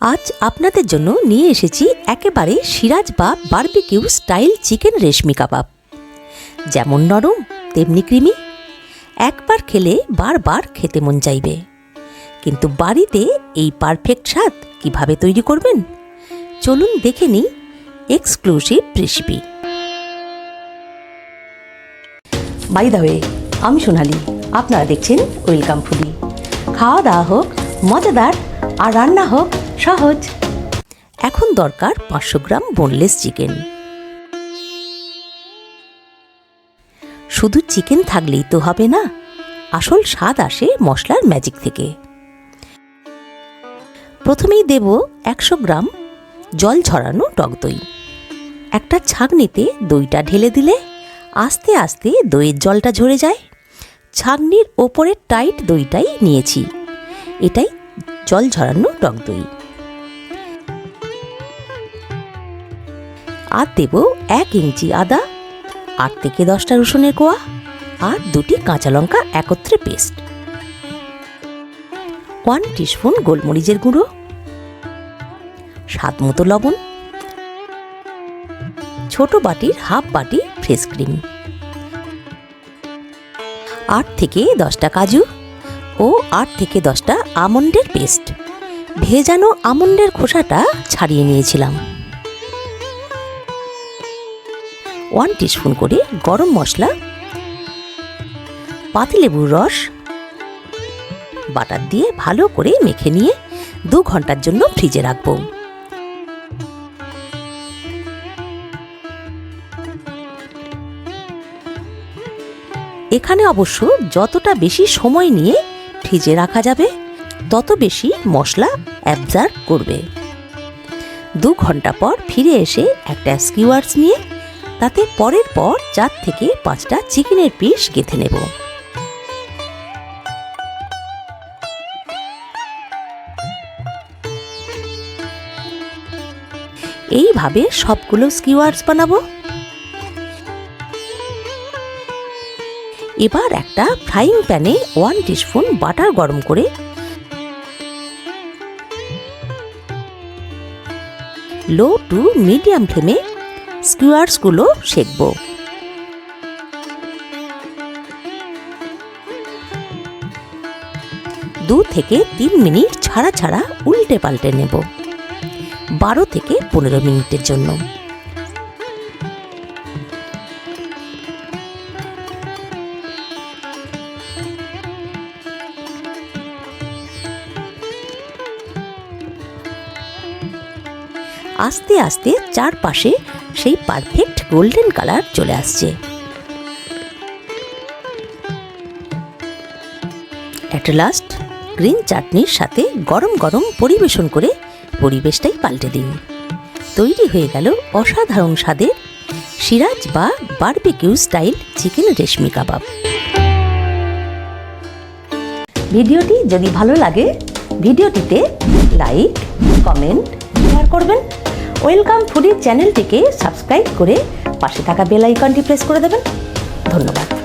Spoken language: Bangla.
আজ আপনাদের জন্য নিয়ে এসেছি একেবারে সিরাজ বা barbecue style chicken reshmi kebab. যেমন নরম, তেমনি কৃমি একবার খেলে বারবার খেতে মন চাইবে। কিন্তু বাড়িতে এই পারফেক্ট স্বাদ কীভাবে তৈরি করবেন? চলুন দেখে নিই exclusive recipe. By the way, আমি সোনালি। আপনারা দেখছেন ওয়েলকাম ফুডি। খাওয়া দাওয়া হোক, মজাদার আর রান্না হোক সহজ। এখন দরকার পাঁচশো গ্রাম বোনলেস চিকেন শুধু চিকেন থাকলেই তো হবে না, আসল স্বাদ আসে মশলার ম্যাজিক থেকে। প্রথমেই দেব একশো গ্রাম জল ঝরানো টক দই। একটা ছাঁকনিতে দইটা ঢেলে দিলে আস্তে আস্তে দইয়ের জলটা ঝরে যায়। ছাঁকনির ওপরের টাইট দইটাই নিয়েছি। এটাই জল ঝরানো টক দই। আর দেব এক ইঞ্চি আদা আট থেকে দশটা রসুনের কোয়া, আর দুটি কাঁচা লঙ্কা একত্রে পেস্ট। ওয়ান টিস্পুন গোলমরিচের গুঁড়ো, স্বাদ মতো লবণ, ছোট বাটির হাফ বাটি ফ্রেশ ক্রিম, আট থেকে দশটা কাজু ও আট থেকে দশটা আমন্ডের পেস্ট। ভেজানো আমন্ডের খোসাটা ছাড়িয়ে নিয়েছিলাম। ওয়ান টিস্পুন করে গরম মশলা, পাতিলেবুর রস, বাটার দিয়ে ভালো করে মেখে নিয়ে দু ঘণ্টার জন্য ফ্রিজে রাখব। এখানে অবশ্য যতটা বেশি সময় নিয়ে ফ্রিজে রাখা যাবে, তত বেশি মশলা অ্যাবজার্ভ করবে। দু ঘণ্টা পর ফিরে এসে একটা স্কিওয়ার্স নিয়ে তাতে পরের পর চার থেকে পাঁচটা চিকেনের পিস গেঁথে নেব। এইভাবে সবগুলো স্কিওয়ার্স বানাবো। এবার একটা ফ্রাইং প্যানে ওয়ান টিস্পুন বাটার গরম করে লো টু মিডিয়াম ফ্লেমে স্কিওয়ার্সগুলো সেকব দু থেকে তিন মিনিট ছাড়া ছাড়া উল্টে পাল্টে নেব। বারো থেকে পনেরো মিনিটের জন্য। আস্তে আস্তে চারপাশে সেই পারফেক্ট গোল্ডেন কালার চলে আসছে। অ্যাট লাস্ট গ্রিন চাটনির সাথে গরম গরম পরিবেশন করে পরিবেশটাই পাল্টে দিন। তৈরি হয়ে গেল অসাধারণ স্বাদের সিরাজ বা barbecue style chicken reshmi kebab. ভিডিওটি যদি ভালো লাগে, ভিডিওটিতে লাইক কমেন্ট শেয়ার করবেন। ওয়েলকাম ফুডের চ্যানেলটিকে সাবস্ক্রাইব করে পাশে থাকা বেল আইকনটি প্রেস করে দেবেন। ধন্যবাদ।